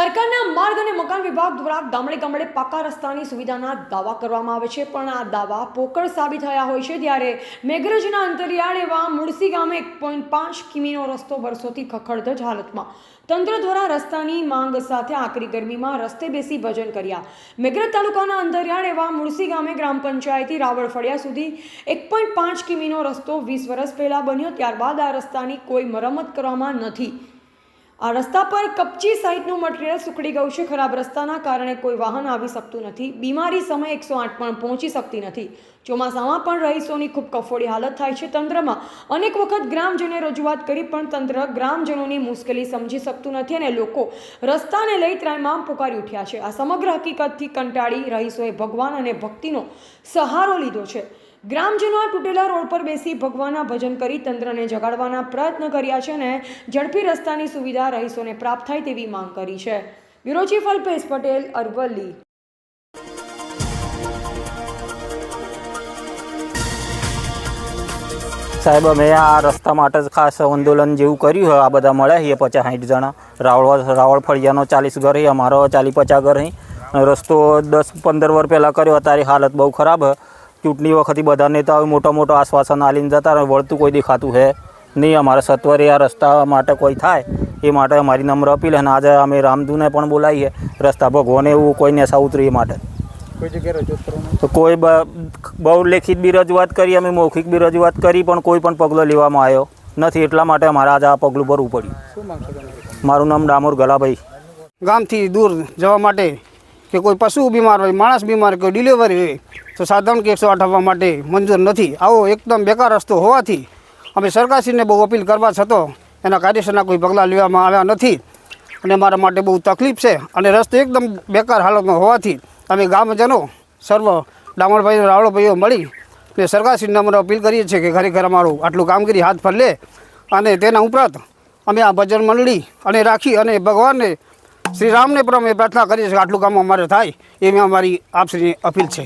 સરકારના માર્ગ અને મકાન વિભાગ દ્વારા ગામડે ગામડે પાકા રસ્તાની સુવિધાના દાવા કરવામાં આવે છે. પણ આ દાવા પોકળ સાબિત થયા હોય છે ત્યારે મેઘરજના અંતરિયાળ એવા મુળસી ગામે એક પોઈન્ટ પાંચ કિમીનો રસ્તો વર્ષોથી ખખડધજ હાલતમાં તંત્ર દ્વારા રસ્તાની માંગ સાથે આકરી ગરમીમાં રસ્તે બેસી ભજન કર્યા. મેઘરજ તાલુકાના અંતરિયાળ એવા મુળસી ગામે ગ્રામ પંચાયતી રાવળ ફળિયા સુધી એક પોઈન્ટ પાંચ કિમીનો રસ્તો વીસ વર્ષ પહેલાં બન્યો. ત્યારબાદ આ રસ્તાની કોઈ મરમ્મત કરવામાં નથી. આ રસ્તા પર કપચી સહિતનું મટીરિયલ સુકડી ગયું છે. ખરાબ રસ્તાના કારણે કોઈ વાહન આવી શકતું નથી. બીમારી સમય એકસો આઠ પણ પહોંચી શકતી નથી. ચોમાસામાં પણ રહીશોની ખૂબ કફોડી હાલત થાય છે તંત્રમાં. અનેક વખત ગ્રામજનોએ રજૂઆત કરી, પણ તંત્ર ગ્રામજનોની મુશ્કેલી સમજી શકતું નથી અને લોકો રસ્તાને લઈ ત્રાઈમામ પુકારી ઉઠ્યા છે. આ સમગ્ર હકીકતથી કંટાળી રહીશોએ ભગવાન અને ભક્તિનો સહારો લીધો છે. ગ્રામજનો આ તૂટેલા રોડ પર બેસી ભગવાનના ભજન કરી તંત્રને જગાડવાના પ્રયત્ન કર્યા છે અને ઝડપી રસ્તાની સુવિધા રહીશોને પ્રાપ્ત થાય તેવી માંગ કરી છે. Bureau chief Alpesh Patel, Aravalli. સાહેબ, અમે આ રસ્તા માટે જ ખાસ આંદોલન જેવું કર્યું હોય આ બધા મળ્યા છીએ પચાસ સાઠ જણા. રાવળ રાવળ ફળિયાનો ચાલીસ ઘર છે, અમારો ચાલીસ પચાસ ઘર છે. રસ્તો દસ પંદર વર્ષ પહેલાં કર્યો, અત્યારે હાલત બહુ ખરાબ છે. ચૂંટણી વખતે બધા નેતાઓ મોટા મોટો આશ્વાસન આલીને જતા રહે વળતું કોઈ દેખાતું છે નહીં. અમારે સત્વરે આ રસ્તા માટે કોઈ થાય એ માટે અમારી નમ્ર અપીલ અને આજે અમે રામદુને પણ બોલાવીએ. રસ્તા ભગવાને એવું કોઈ નેસા ઉતરી એ માટે. કોઈ જગ્યાએ રજૂઆત કરવાનું? તો કોઈ બ- બહુ લેખિત બી રજૂઆત કરી અમે મૌખિક બી રજૂઆત કરી પણ કોઈ પણ પગલો લેવામાં આવ્યો નથી. એટલા માટે અમારે આજે આ પગલું ભરવું પડ્યું. મારું નામ ડામોર ગલાભાઈ. ગામથી દૂર જવા માટે કે કોઈ પશુ બીમાર હોય, માણસ બીમાર કોઈ ડિલિવરી હોય, તો સાધારણ કેસો આઠવવા માટે મંજૂર નથી. આવો એકદમ બેકાર રસ્તો હોવાથી અમે સરકારશ્રીને બહુ અપીલ કરવા છતાં એના કાયદેસરના કોઈ પગલાં લેવામાં આવ્યા નથી. અને મારા માટે બહુ તકલીફ છે અને રસ્તો એકદમ બેકાર હાલતમાં હોવાથી અમે ગામજનો, સર્વ ડામણભાઈઓ રાવળભાઈઓ મળી ને સરકારશ્રીને અમે અપીલ કરીએ છીએ કે ખરેખર અમારું આટલું કામગીરી હાથ પર લે અને તેના ઉપરાંત અમે આ ભજન મંડળી અને રાખી અને ભગવાનને શ્રી રામને પણ અમે પ્રાર્થના કરીએ છીએ આટલું કામ અમારે થાય એવી અમારી આપશ્રીની અપીલ છે.